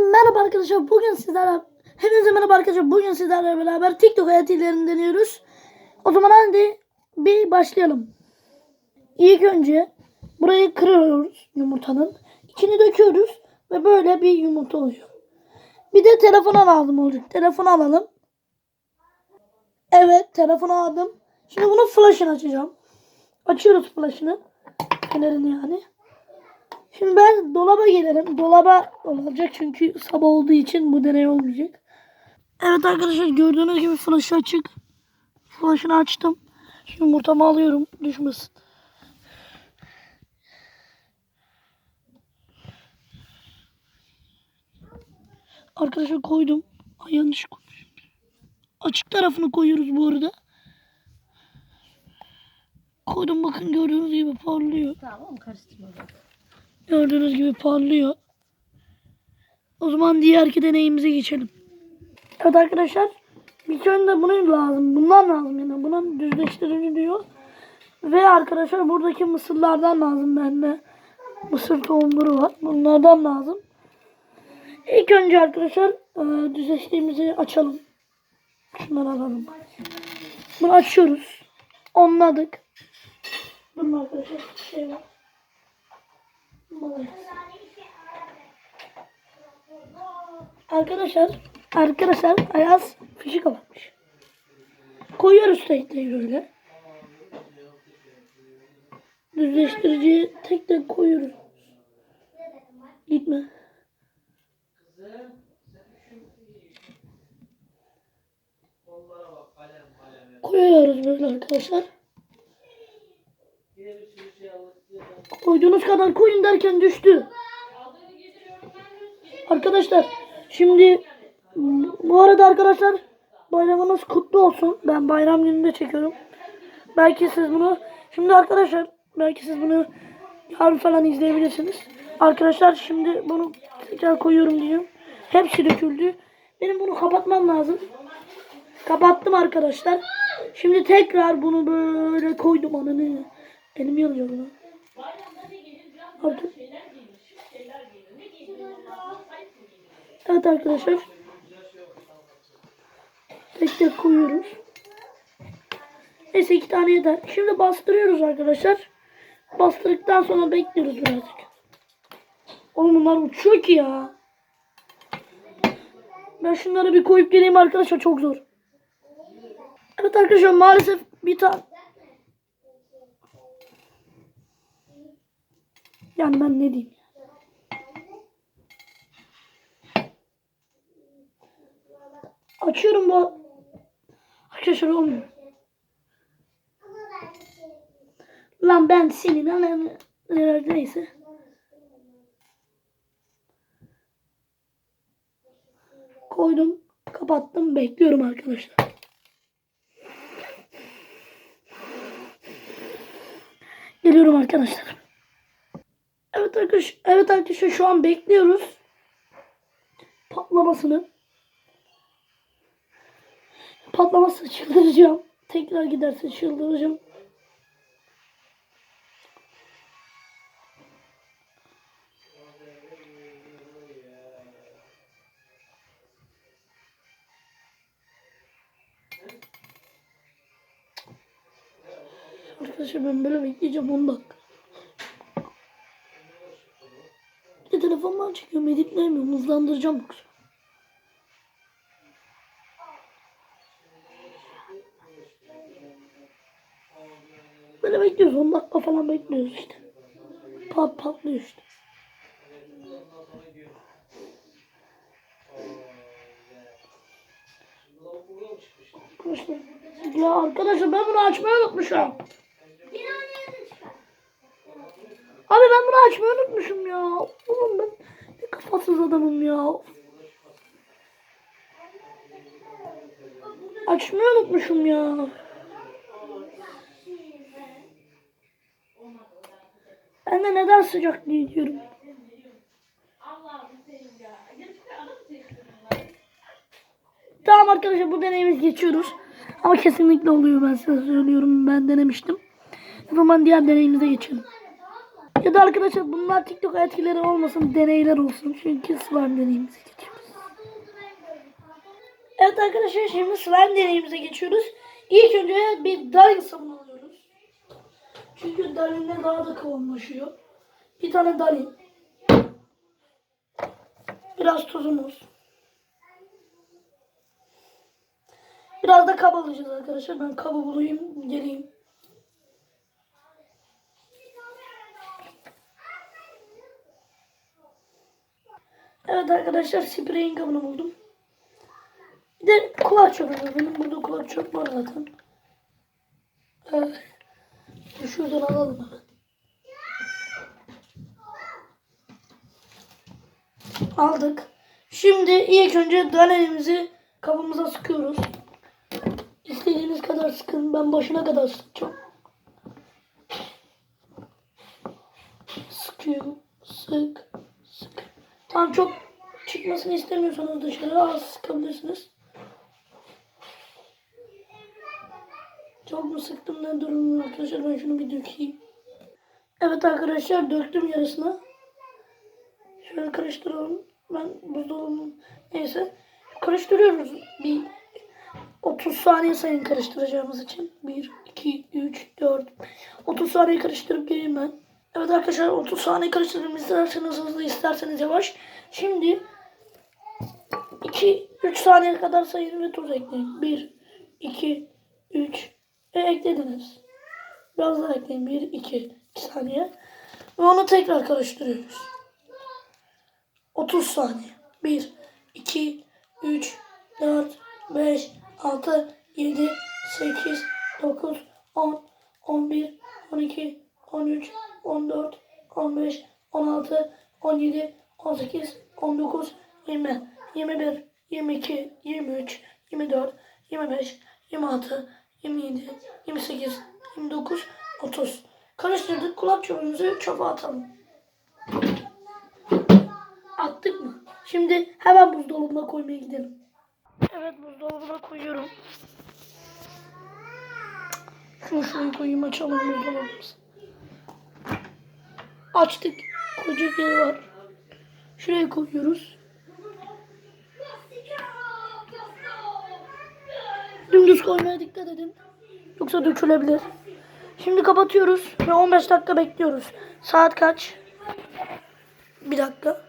Merhaba arkadaşlar bugün sizlerle Hepinize merhaba arkadaşlar bugün sizlerle beraber TikTok hayat deniyoruz. O zaman hadi bir başlayalım. İlk önce burayı kırıyoruz yumurtanın. İçini döküyoruz ve böyle bir yumurta oluyor. Bir de telefona lazım olacak. Telefonu alalım. Evet telefonu aldım. Şimdi bunun flash'ını açacağım. Açıyoruz flash'ını. Fenerini yani. Şimdi ben dolaba gelirim. Dolaba olacak çünkü sabah olduğu için bu deney olmayacak. Evet arkadaşlar gördüğünüz gibi flaşı açık. Flaşını açtım. Şimdi yumurtamı alıyorum düşmesin. Arkadaşlar koydum. Ay yanlış koymuşum. Açık tarafını koyuyoruz bu arada. Koydum bakın gördüğünüz gibi parlıyor. Tamam karıştırma. Gördüğünüz gibi parlıyor. O zaman diğerki deneyimize geçelim. Evet arkadaşlar. Bir önce bunun lazım. Bundan lazım yani. Bunun düzleştirici diyor. Ve arkadaşlar buradaki mısırlardan lazım bende. Mısır tohumları var. Bunlardan lazım. İlk önce arkadaşlar e, düzleştiğimizi açalım. Şunları alalım. Bunu açıyoruz. Onladık. Bunun arkadaşlar şey var. Arkadaşlar, arkadaşlar Ayaz fişi kapatmış. Koyuyoruz tekneyi böyle. Düzleştiriciyi tek tek koyuyoruz. Gitme. Koyuyoruz böyle arkadaşlar. Koyduğunuz kadar koyun derken düştü. Arkadaşlar şimdi bu arada arkadaşlar bayramınız kutlu olsun. Ben bayram gününde çekiyorum. Belki siz bunu şimdi arkadaşlar belki siz bunu yarın falan izleyebilirsiniz. Arkadaşlar şimdi bunu tekrar koyuyorum diyeceğim. Hepsi döküldü. Benim bunu kapatmam lazım. Kapattım arkadaşlar. Şimdi tekrar bunu böyle koydum ananı. Elim yanıyor lan. Artık. Evet arkadaşlar. Tek tek koyuyoruz. Neyse iki tane yeter. Şimdi bastırıyoruz arkadaşlar. Bastırdıktan sonra bekliyoruz birazcık. Oğlum bunlar uçuyor ki ya. Ben şunları bir koyup geleyim arkadaşlar çok zor. Evet arkadaşlar maalesef bir tane Yani ben ne diyeyim? Açıyorum bu. Arkadaşlar olmuyor. Lan ben senin anan Ee, neyse. Koydum. Kapattım. Bekliyorum arkadaşlar. Geliyorum arkadaşlar. Evet arkadaşlar, evet arkadaşlar şu an bekliyoruz patlamasını. Patlaması çıldıracağım. Tekrar giderse çıldıracağım. Arkadaşlar ben böyle bekleyeceğim 10 dakika. Çekiyorum editleyemiyorum hızlandıracağım yoksa. Böyle bekliyoruz 10 dakika falan bekliyoruz işte. Pat patlıyor işte. Arkadaşlar, ya arkadaşlar ben bunu açmayı unutmuşum. Abi ben bunu açmayı unutmuşum ya. Oğlum ben kafasız adamım ya. Açmayı unutmuşum ya. Ben de neden sıcak diyorum. Tamam arkadaşlar bu deneyimiz geçiyoruz. Ama kesinlikle oluyor ben size söylüyorum. Ben denemiştim. O zaman diğer deneyimize geçelim. Ya da arkadaşlar bunlar TikTok etkileri olmasın deneyler olsun. Çünkü slime deneyimize geçiyoruz. Evet arkadaşlar şimdi slime deneyimize geçiyoruz. İlk önce bir Darin sabunu alıyoruz. Çünkü Darin'le daha da kalınlaşıyor. Bir tane Darin. Biraz tuzumuz. Biraz da kab alacağız arkadaşlar. Ben kabı bulayım geleyim. Evet arkadaşlar spreyin kabını buldum. Bir de kulak çöpü var. Benim burada kulak çöp var zaten. Evet. Şuradan alalım hemen. Aldık. Şimdi ilk önce danelimizi kabımıza sıkıyoruz. İstediğiniz kadar sıkın. Ben başına kadar sıkacağım. Sıkıyorum. Sık. Tam çok çıkmasını istemiyorsanız dışarı az sıkabilirsiniz. Çok mu sıktım ne durum arkadaşlar ben şunu bir dökeyim. Evet arkadaşlar döktüm yarısını. Şöyle karıştıralım. Ben buzdolabının neyse. Karıştırıyoruz. Bir 30 saniye sayın karıştıracağımız için. 1, 2, 3, 4, 30 saniye karıştırıp geleyim ben. Evet arkadaşlar 30 saniye karıştırdım. İsterseniz hızlı isterseniz yavaş. Şimdi 2, 3 saniye kadar sayın ve tuz ekleyin. 1, 2, 3 ve eklediniz. Biraz daha ekleyin. 1, 2, 2 saniye. Ve onu tekrar karıştırıyoruz. 30 saniye. 1, 2, 3, 4, 5, 6, 7, 8, 9, 10, 11, 12, 13, 14, 15, 16, 17, 18, 19, 20, 21, 22, 23, 24, 25, 26, 27, 28, 29, 30. Karıştırdık. Kulak çöpümüzü çöpe atalım. Attık mı? Şimdi hemen buzdolabına koymaya gidelim. Evet buzdolabına koyuyorum. Şunu şuraya koyayım açalım buzdolabımızı. Açtık. Koyacak yeri var. Şuraya koyuyoruz. Dümdüz koymaya dikkat edin. Yoksa dökülebilir. Şimdi kapatıyoruz ve 15 dakika bekliyoruz. Saat kaç? Bir dakika.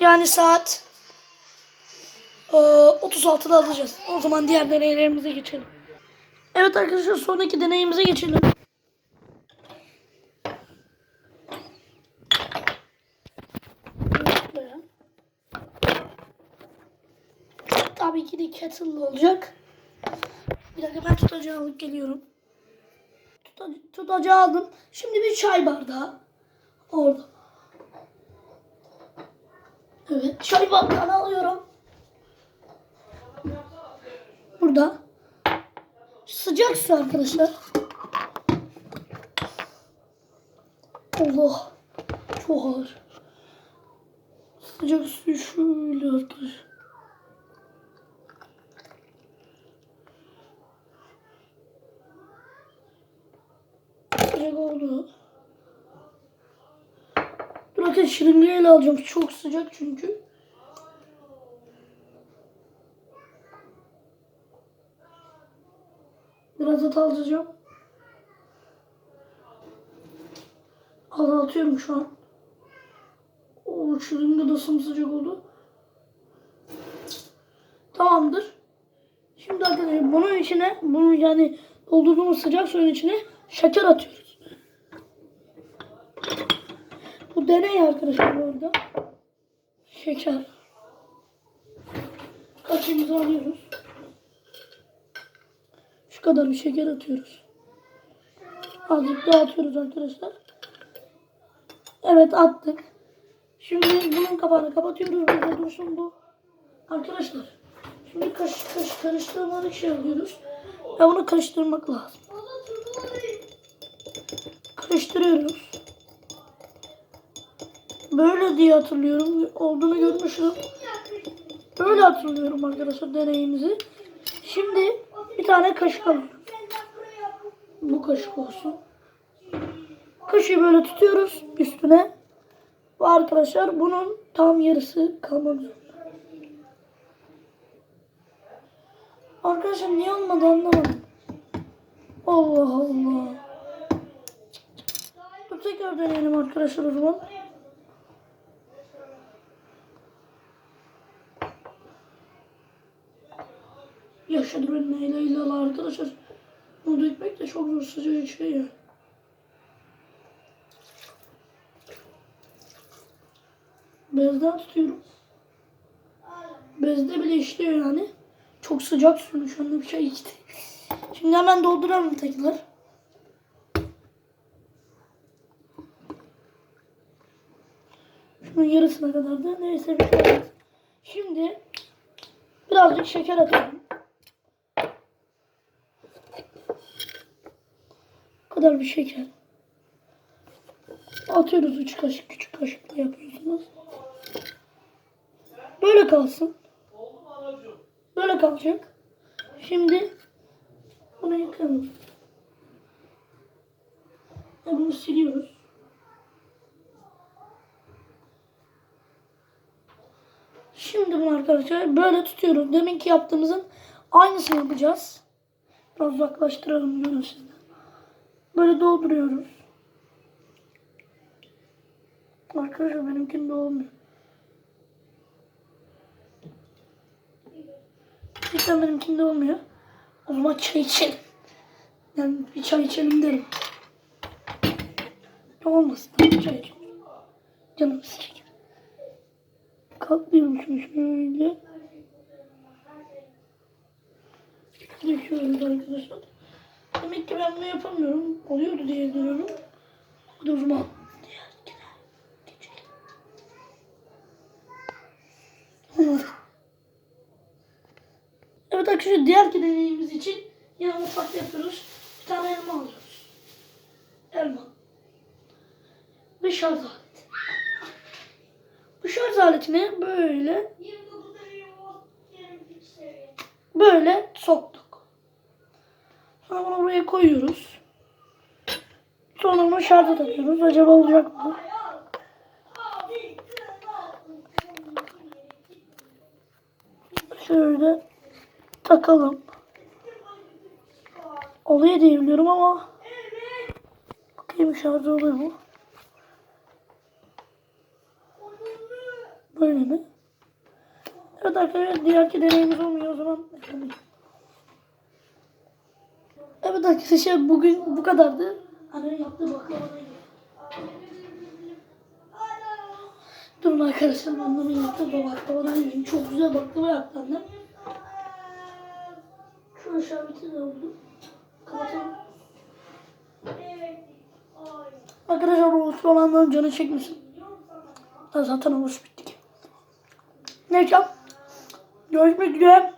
Yani saat e, 36'da alacağız. O zaman diğer deneylerimize geçelim. Evet arkadaşlar sonraki deneyimize geçelim. Böyle. Tabii ki de kettle'lı olacak. Bir dakika ben tutacağı alıp geliyorum. Tuta, tutacağı aldım. Şimdi bir çay bardağı. Orada. Evet. Çay bardağını alıyorum. Burada. Sıcak su arkadaşlar. Allah. Çok ağır. Sıcak su şöyle arkadaşlar. Sıcak oldu. Dur arkadaşlar şırıngayla alacağım. Çok sıcak çünkü. Biraz da alacağım. Azaltıyorum şu an. O şırınga da sımsıcak oldu. Tamamdır. Şimdi arkadaşlar bunun içine, bunu yani doldurduğumuz sıcak suyun içine şeker atıyoruz. Bu deney arkadaşlar bu arada. Şeker. Kaşığımızı alıyoruz. Şu kadar bir şeker atıyoruz. Azıcık daha atıyoruz arkadaşlar. Evet attık. Şimdi bunun kapağını kapatıyoruz. Burada dursun bu. Arkadaşlar. Şimdi kaş, kaş, karıştırmalık şey alıyoruz. Ve bunu karıştırmak lazım. Karıştırıyoruz. Böyle diye hatırlıyorum. Olduğunu görmüştüm. Böyle hatırlıyorum arkadaşlar deneyimizi. Şimdi bir tane kaşık alıyorum. Bu kaşık olsun. Kaşığı böyle tutuyoruz üstüne. Ve arkadaşlar bunun tam yarısı kalmak zorunda. Arkadaşlar niye olmadı anlamadım. Allah Allah. Dur tekrar deneyelim arkadaşlar o zaman. Yaşadı ben neyle ilalı arkadaşlar. Bunu dökmek de çok zor sıcacık şey ya. Bezden tutuyorum. Bezde bile işliyor yani. Çok sıcak şu anda bir şey içti. Şimdi hemen dolduralım tekrar. Şunun yarısına kadar da neyse bir şey. Şimdi birazcık şeker atalım. Bu kadar bir şeker. Atıyoruz 3 kaşık küçük kaşıkla yapıyorsunuz. Böyle kalsın. Böyle kalacak. Şimdi bunu yıkayalım. Ve bunu siliyoruz. Şimdi bunu arkadaşlar böyle tutuyoruz. Deminki yaptığımızın aynısını yapacağız. Biraz uzaklaştıralım görün siz de. Böyle dolduruyoruz. Arkadaşlar benimkinde olmuyor. Cidden benimkinde olmuyor. O zaman çay içelim. Yani bir çay içelim derim. Olmasın. Çay içelim. Canım çeker. Katlıyorum şunu şöyle. Döküyoruz arkadaşlar. Demek ki ben bunu yapamıyorum. Oluyordu diye. Hadi o zaman. Olmadı. Evet arkadaşlar diğer deneyimiz için yine mutfakta yapıyoruz. Bir tane elma alıyoruz. Elma. Ve şarj aleti. Bu şarj aletini böyle böyle soktuk. Sonra bunu buraya koyuyoruz. Sonra bunu şarja takıyoruz. Acaba olacak mı? Şöyle takalım. Oluyor diye biliyorum ama bakayım şarjı oluyor mu? Böyle mi? Evet arkadaşlar diğerki deneyimiz olmuyor o zaman. Evet arkadaşlar bugün bu kadardı. Annenin yaptığı baklavadan Durun arkadaşlar annemin yaptığı baklavadan yiyeyim. Çok güzel baklava yaptı annem. Şurada şerbeti de oldu. Kapatalım. Arkadaşlar o uçlu olanların canı çekmesin. Da zaten oruç bittik. Neyse. Görüşmek üzere.